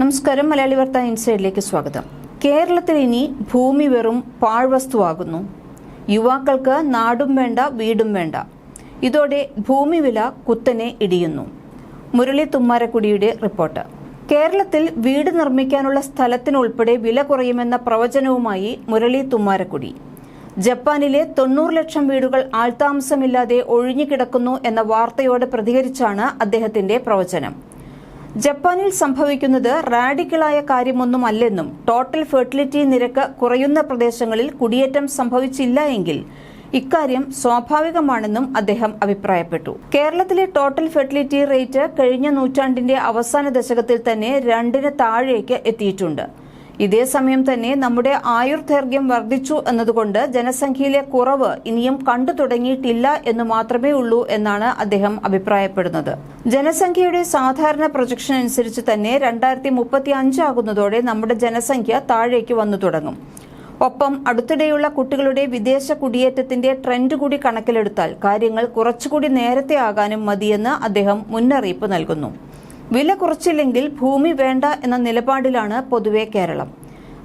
നമസ്കാരം മലയാളി വാർത്ത ഇൻസൈഡിലേക്ക് സ്വാഗതം. കേരളത്തിൽ ഇനി ഭൂമി വെറും പാഴ്വസ്തുവാകുന്നു. യുവാക്കൾക്ക് നാടും വേണ്ട വീടും വേണ്ട. ഇതോടെ ഭൂമി വില കുത്തനെ ഇടിയുന്നു. മുരളി തുമ്മാരക്കുടിയുടെ റിപ്പോർട്ട്. കേരളത്തിൽ വീട് നിർമ്മിക്കാനുള്ള സ്ഥലത്തിനുൾപ്പെടെ വില കുറയുമെന്ന പ്രവചനവുമായി മുരളി തുമ്മാരക്കുടി. ജപ്പാനിലെ തൊണ്ണൂറ് ലക്ഷം വീടുകൾ ആൾതാമസമില്ലാതെ ഒഴിഞ്ഞുകിടക്കുന്നു എന്ന വാർത്തയോട് പ്രതികരിച്ചാണ് അദ്ദേഹത്തിന്റെ പ്രവചനം. ജപ്പാനിൽ സംഭവിക്കുന്നത് റാഡിക്കലായ കാര്യമൊന്നുമല്ലെന്നും ടോട്ടൽ ഫെർട്ടിലിറ്റി നിരക്ക് കുറയുന്ന പ്രദേശങ്ങളിൽ കുടിയേറ്റം സംഭവിച്ചില്ല എങ്കിൽ ഇക്കാര്യം സ്വാഭാവികമാണെന്നും അദ്ദേഹം അഭിപ്രായപ്പെട്ടു. കേരളത്തിലെ ടോട്ടൽ ഫെർട്ടിലിറ്റി റേറ്റ് കഴിഞ്ഞ നൂറ്റാണ്ടിന്റെ അവസാന ദശകത്തിൽ തന്നെ രണ്ടിന് താഴേക്ക് എത്തിയിട്ടുണ്ട്. ഇതേസമയം തന്നെ നമ്മുടെ ആയുർദൈർഘ്യം വർദ്ധിച്ചു എന്നതുകൊണ്ട് ജനസംഖ്യയിലെ കുറവ് ഇനിയും കണ്ടു തുടങ്ങിയിട്ടില്ല എന്ന് മാത്രമേ ഉള്ളൂ എന്നാണ് അദ്ദേഹം അഭിപ്രായപ്പെടുന്നത്. ജനസംഖ്യയുടെ സാധാരണ പ്രൊജക്ഷൻ അനുസരിച്ച് തന്നെ രണ്ടായിരത്തി മുപ്പത്തി അഞ്ചാകുന്നതോടെ നമ്മുടെ ജനസംഖ്യ താഴേക്ക് വന്നു തുടങ്ങും. ഒപ്പം അടുത്തിടെയുള്ള കുട്ടികളുടെ വിദേശ കുടിയേറ്റത്തിന്റെ ട്രെൻഡ് കൂടി കണക്കിലെടുത്താൽ കാര്യങ്ങൾ കുറച്ചുകൂടി നേരത്തെ ആകാനും മതിയെന്ന് അദ്ദേഹം മുന്നറിയിപ്പ് നൽകുന്നു. വില കുറച്ചില്ലെങ്കിൽ ഭൂമി വേണ്ട എന്ന നിലപാടിലാണ് പൊതുവെ കേരളം.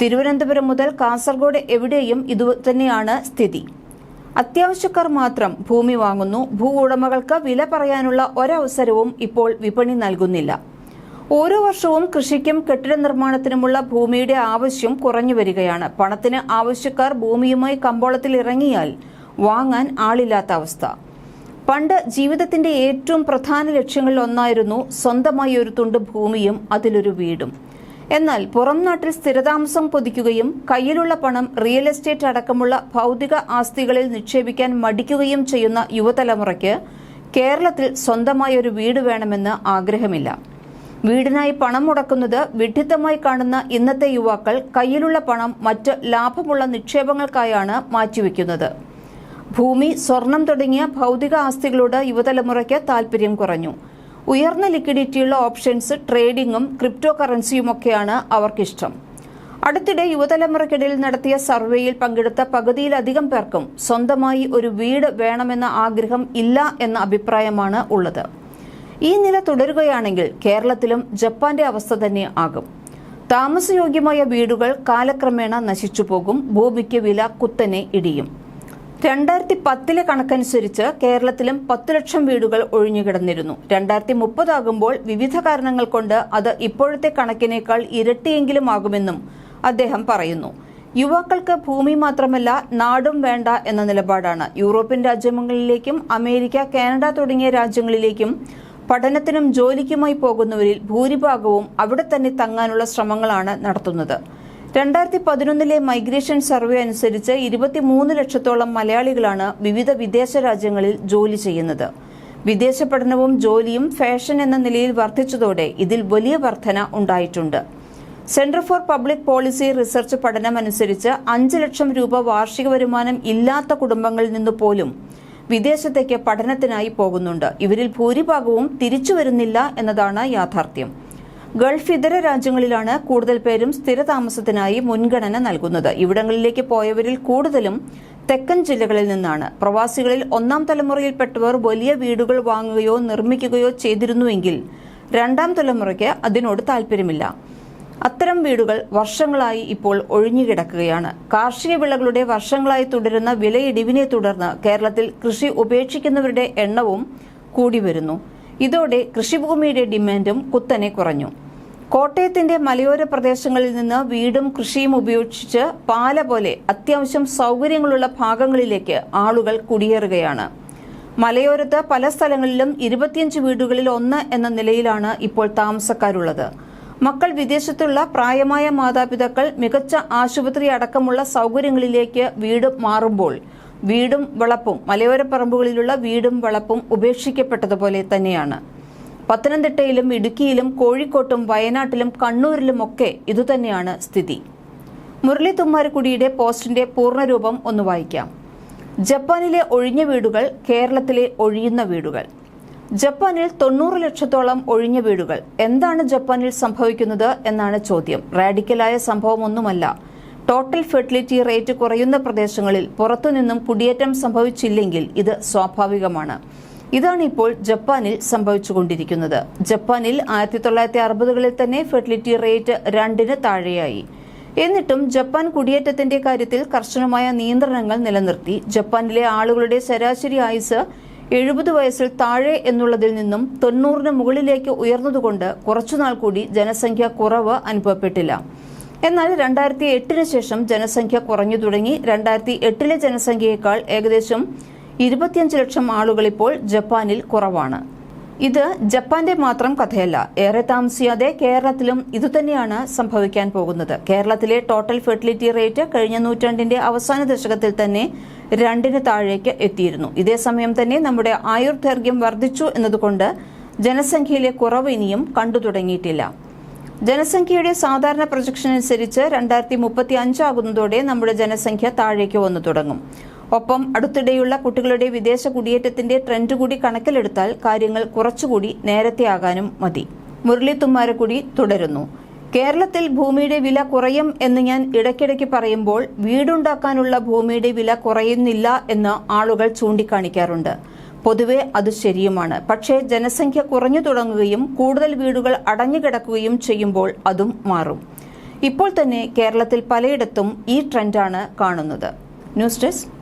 തിരുവനന്തപുരം മുതൽ കാസർഗോഡ് എവിടെയും ഇതുതന്നെയാണ് സ്ഥിതി. അത്യാവശ്യക്കാർ മാത്രം ഭൂമി വാങ്ങുന്നു. ഭൂ ഉടമകൾക്ക് വില പറയാനുള്ള ഒരവസരവും ഇപ്പോൾ വിപണി നൽകുന്നില്ല. ഓരോ വർഷവും കൃഷിക്കും കെട്ടിട നിർമ്മാണത്തിനുമുള്ള ഭൂമിയുടെ ആവശ്യം കുറഞ്ഞു വരികയാണ്. പണത്തിന് ആവശ്യക്കാർ ഭൂമിയുമായി കമ്പോളത്തിൽ ഇറങ്ങിയാൽ വാങ്ങാൻ ആളില്ലാത്ത അവസ്ഥ. പണ്ട് ജീവിതത്തിന്റെ ഏറ്റവും പ്രധാന ലക്ഷ്യങ്ങളിൽ ഒന്നായിരുന്നു സ്വന്തമായി ഒരു തുണ്ട് ഭൂമിയും അതിലൊരു വീടും. എന്നാൽ പുറം നാട്ടിൽ സ്ഥിരതാമസം പൊതിക്കുകയും കയ്യിലുള്ള പണം റിയൽ എസ്റ്റേറ്റ് അടക്കമുള്ള ഭൗതിക ആസ്തികളിൽ നിക്ഷേപിക്കാൻ മടിക്കുകയും ചെയ്യുന്ന യുവതലമുറയ്ക്ക് കേരളത്തിൽ സ്വന്തമായി ഒരു വീട് വേണമെന്ന് ആഗ്രഹമില്ല. വീടിനായി പണം മുടക്കുന്നത് വിഡ്ഢിത്തമായി കാണുന്ന ഇന്നത്തെ യുവാക്കൾ കയ്യിലുള്ള പണം മറ്റ് ലാഭമുള്ള നിക്ഷേപങ്ങൾക്കായാണ് മാറ്റിവെക്കുന്നത്. ഭൂമി സ്വർണം തുടങ്ങിയ ഭൗതിക ആസ്തികളോട് യുവതലമുറയ്ക്ക് താൽപര്യം കുറഞ്ഞു. ഉയർന്ന ലിക്വിഡിറ്റിയുള്ള ഓപ്ഷൻസ് ട്രേഡിംഗും ക്രിപ്റ്റോ കറൻസിയുമൊക്കെയാണ് അവർക്കിഷ്ടം. അടുത്തിടെ യുവതലമുറയ്ക്കിടയിൽ നടത്തിയ സർവേയിൽ പങ്കെടുത്ത പകുതിയിലധികം പേർക്കും സ്വന്തമായി ഒരു വീട് വേണമെന്ന ആഗ്രഹം ഇല്ല എന്ന അഭിപ്രായമാണ് ഉള്ളത്. ഈ നില തുടരുകയാണെങ്കിൽ കേരളത്തിലും ജപ്പാന്റെ അവസ്ഥ തന്നെ ആകും. താമസയോഗ്യമായ വീടുകൾ കാലക്രമേണ നശിച്ചുപോകും ഭൂമിക്ക് വില കുത്തനെ ഇടിയും. രണ്ടായിരത്തി പത്തിലെ കണക്കനുസരിച്ച് കേരളത്തിലും പത്ത് ലക്ഷം വീടുകൾ ഒഴിഞ്ഞുകിടന്നിരുന്നു. രണ്ടായിരത്തി മുപ്പതാകുമ്പോൾ വിവിധ കാരണങ്ങൾ കൊണ്ട് അത് ഇപ്പോഴത്തെ കണക്കിനേക്കാൾ ഇരട്ടിയെങ്കിലും ആകുമെന്നും അദ്ദേഹം പറയുന്നു. യുവാക്കൾക്ക് ഭൂമി മാത്രമല്ല നാടും വേണ്ട എന്ന നിലപാടാണ്. യൂറോപ്യൻ രാജ്യങ്ങളിലേക്കും അമേരിക്ക കാനഡ തുടങ്ങിയ രാജ്യങ്ങളിലേക്കും പഠനത്തിനും ജോലിക്കുമായി പോകുന്നവരിൽ ഭൂരിഭാഗവും അവിടെ തന്നെ തങ്ങാനുള്ള ശ്രമങ്ങളാണ് നടത്തുന്നത്. രണ്ടായിരത്തി പതിനൊന്നിലെ മൈഗ്രേഷൻ സർവേ അനുസരിച്ച് ഇരുപത്തിമൂന്ന് ലക്ഷത്തോളം മലയാളികളാണ് വിവിധ വിദേശ രാജ്യങ്ങളിൽ ജോലി ചെയ്യുന്നത്. വിദേശ പഠനവും ജോലിയും ഫാഷൻ എന്ന നിലയിൽ വർദ്ധിച്ചതോടെ ഇതിൽ വലിയ വർധന ഉണ്ടായിട്ടുണ്ട്. Centre for public policy research പഠനം അനുസരിച്ച് അഞ്ച് ലക്ഷം രൂപ വാർഷിക വരുമാനം ഇല്ലാത്ത കുടുംബങ്ങളിൽ നിന്ന് പോലും വിദേശത്തേക്ക് പഠനത്തിനായി പോകുന്നുണ്ട്. ഇവരിൽ ഭൂരിഭാഗവും തിരിച്ചു വരുന്നില്ല എന്നതാണ് യാഥാർത്ഥ്യം. ഗൾഫ് ഇതര രാജ്യങ്ങളിലാണ് കൂടുതൽ പേരും സ്ഥിരതാമസത്തിനായി മുൻഗണന നൽകുന്നത്. ഇവിടങ്ങളിലേക്ക് പോയവരിൽ കൂടുതലും തെക്കൻ ജില്ലകളിൽ നിന്നാണ്. പ്രവാസികളിൽ ഒന്നാം തലമുറയിൽപ്പെട്ടവർ വലിയ വീടുകൾ വാങ്ങുകയോ നിർമ്മിക്കുകയോ ചെയ്തിരുന്നുവെങ്കിൽ രണ്ടാം തലമുറയ്ക്ക് അതിനോട് താൽപ്പര്യമില്ല. അത്തരം വീടുകൾ വർഷങ്ങളായി ഇപ്പോൾ ഒഴിഞ്ഞുകിടക്കുകയാണ്. കാർഷിക വിളകളുടെ വർഷങ്ങളായി തുടരുന്ന വിലയിടിവിനെ തുടർന്ന് കേരളത്തിൽ കൃഷി ഉപേക്ഷിക്കുന്നവരുടെ എണ്ണവും കൂടി വരുന്നു ഇതോടെ കൃഷിഭൂമിയുടെ ഡിമാൻഡും കുത്തനെ കുറഞ്ഞു. കോട്ടയത്തിന്റെ മലയോര പ്രദേശങ്ങളിൽ നിന്ന് വീടും കൃഷിയും ഉപയോഗിച്ച് പാല പോലെ അത്യാവശ്യം സൗകര്യങ്ങളുള്ള ഭാഗങ്ങളിലേക്ക് ആളുകൾ കുടിയേറുകയാണ്. മലയോരത്ത് പല സ്ഥലങ്ങളിലും ഇരുപത്തിയഞ്ച് വീടുകളിൽ ഒന്ന് എന്ന നിലയിലാണ് ഇപ്പോൾ താമസക്കാരുള്ളത്. മക്കൾ വിദേശത്തുള്ള പ്രായമായ മാതാപിതാക്കൾ മികച്ച ആശുപത്രി അടക്കമുള്ള സൗകര്യങ്ങളിലേക്ക് വീട് മാറുമ്പോൾ വീടും വളപ്പും മലയോര പറമ്പുകളിലുള്ള വീടും വളപ്പും ഉപേക്ഷിക്കപ്പെട്ടതുപോലെ തന്നെയാണ്. പത്തനംതിട്ടയിലും ഇടുക്കിയിലും കോഴിക്കോട്ടും വയനാട്ടിലും കണ്ണൂരിലുമൊക്കെ ഇതുതന്നെയാണ് സ്ഥിതി. മുരളി തുമ്മാരക്കുടിയുടെ പോസ്റ്റിന്റെ പൂർണരൂപം ഒന്ന് വായിക്കാം. ജപ്പാനിലെ ഒഴിഞ്ഞ വീടുകൾ കേരളത്തിലെ ഒഴിയുന്ന വീടുകൾ. ജപ്പാനിൽ തൊണ്ണൂറ് ലക്ഷത്തോളം ഒഴിഞ്ഞ വീടുകൾ. എന്താണ് ജപ്പാനിൽ സംഭവിക്കുന്നത് എന്നാണ് ചോദ്യം. റാഡിക്കലായ സംഭവമൊന്നുമല്ല. ടോട്ടൽ ഫെർട്ടിലിറ്റി റേറ്റ് കുറയുന്ന പ്രദേശങ്ങളിൽ പുറത്തുനിന്നും കുടിയേറ്റം സംഭവിച്ചില്ലെങ്കിൽ ഇത് സ്വാഭാവികമാണ്. ഇതാണ് ഇപ്പോൾ ജപ്പാനിൽ സംഭവിച്ചുകൊണ്ടിരിക്കുന്നത്. ജപ്പാനിൽ ആയിരത്തി തൊള്ളായിരത്തി അറുപതുകളിൽ തന്നെ ഫെർട്ടിലിറ്റി റേറ്റ് രണ്ടിന് താഴെയായി. എന്നിട്ടും ജപ്പാൻ കുടിയേറ്റത്തിന്റെ കാര്യത്തിൽ കർശനമായ നിയന്ത്രണങ്ങൾ നിലനിർത്തി. ജപ്പാനിലെ ആളുകളുടെ ശരാശരി ആയുസ് എഴുപത് വയസ്സിൽ താഴെ എന്നുള്ളതിൽ നിന്നും തൊണ്ണൂറിന് മുകളിലേക്ക് ഉയർന്നതുകൊണ്ട് കുറച്ചുനാൾ കൂടി ജനസംഖ്യ കുറവ് അനുഭവപ്പെട്ടില്ല. എന്നാൽ രണ്ടായിരത്തി എട്ടിന് ശേഷം ജനസംഖ്യ കുറഞ്ഞു തുടങ്ങി. രണ്ടായിരത്തി എട്ടിലെ ജനസംഖ്യയേക്കാൾ ഏകദേശം ഇരുപത്തിയഞ്ച് ലക്ഷം ആളുകൾ ഇപ്പോൾ ജപ്പാനിൽ കുറവാണ്. ഇത് ജപ്പാന്റെ മാത്രം കഥയല്ല ഏറെ താമസിയാതെ കേരളത്തിലും ഇതുതന്നെയാണ് സംഭവിക്കാൻ പോകുന്നത്. കേരളത്തിലെ ടോട്ടൽ ഫെർട്ടിലിറ്റി റേറ്റ് കഴിഞ്ഞ നൂറ്റാണ്ടിന്റെ അവസാന ദശകത്തിൽ തന്നെ രണ്ടിന് താഴേക്ക് എത്തിയിരുന്നു. ഇതേസമയം തന്നെ നമ്മുടെ ആയുർദൈർഘ്യം വർദ്ധിച്ചു എന്നതുകൊണ്ട് ജനസംഖ്യയിലെ കുറവ് ഇനിയും കണ്ടു തുടങ്ങിയിട്ടില്ല. ജനസംഖ്യയുടെ സാധാരണ പ്രൊജക്ഷൻ അനുസരിച്ച് രണ്ടായിരത്തി മുപ്പത്തി അഞ്ചാകുന്നതോടെ നമ്മുടെ ജനസംഖ്യ താഴേക്ക് വന്നു തുടങ്ങും. ഒപ്പം അടുത്തിടെയുള്ള കുട്ടികളുടെ വിദേശ കുടിയേറ്റത്തിന്റെ ട്രെൻഡ് കൂടി കണക്കിലെടുത്താൽ കാര്യങ്ങൾ കുറച്ചുകൂടി നേരത്തെയാകാനും മതി. മുരളി തുമ്മാരക്കുടി തുടരുന്നു. കേരളത്തിൽ ഭൂമിയുടെ വില കുറയും എന്ന് ഞാൻ ഇടയ്ക്കിടയ്ക്ക് പറയുമ്പോൾ വീടുണ്ടാക്കാനുള്ള ഭൂമിയുടെ വില കുറയുന്നില്ല എന്ന് ആളുകൾ ചൂണ്ടിക്കാണിക്കാറുണ്ട്. പൊതുവെ അത് ശരിയുമാണ്. പക്ഷേ ജനസംഖ്യ കുറഞ്ഞു തുടങ്ങുകയും കൂടുതൽ വീടുകൾ അടഞ്ഞുകിടക്കുകയും ചെയ്യുമ്പോൾ അതും മാറും. ഇപ്പോൾ തന്നെ കേരളത്തിൽ പലയിടത്തും ഈ ട്രെൻഡാണ് കാണുന്നത്. News desk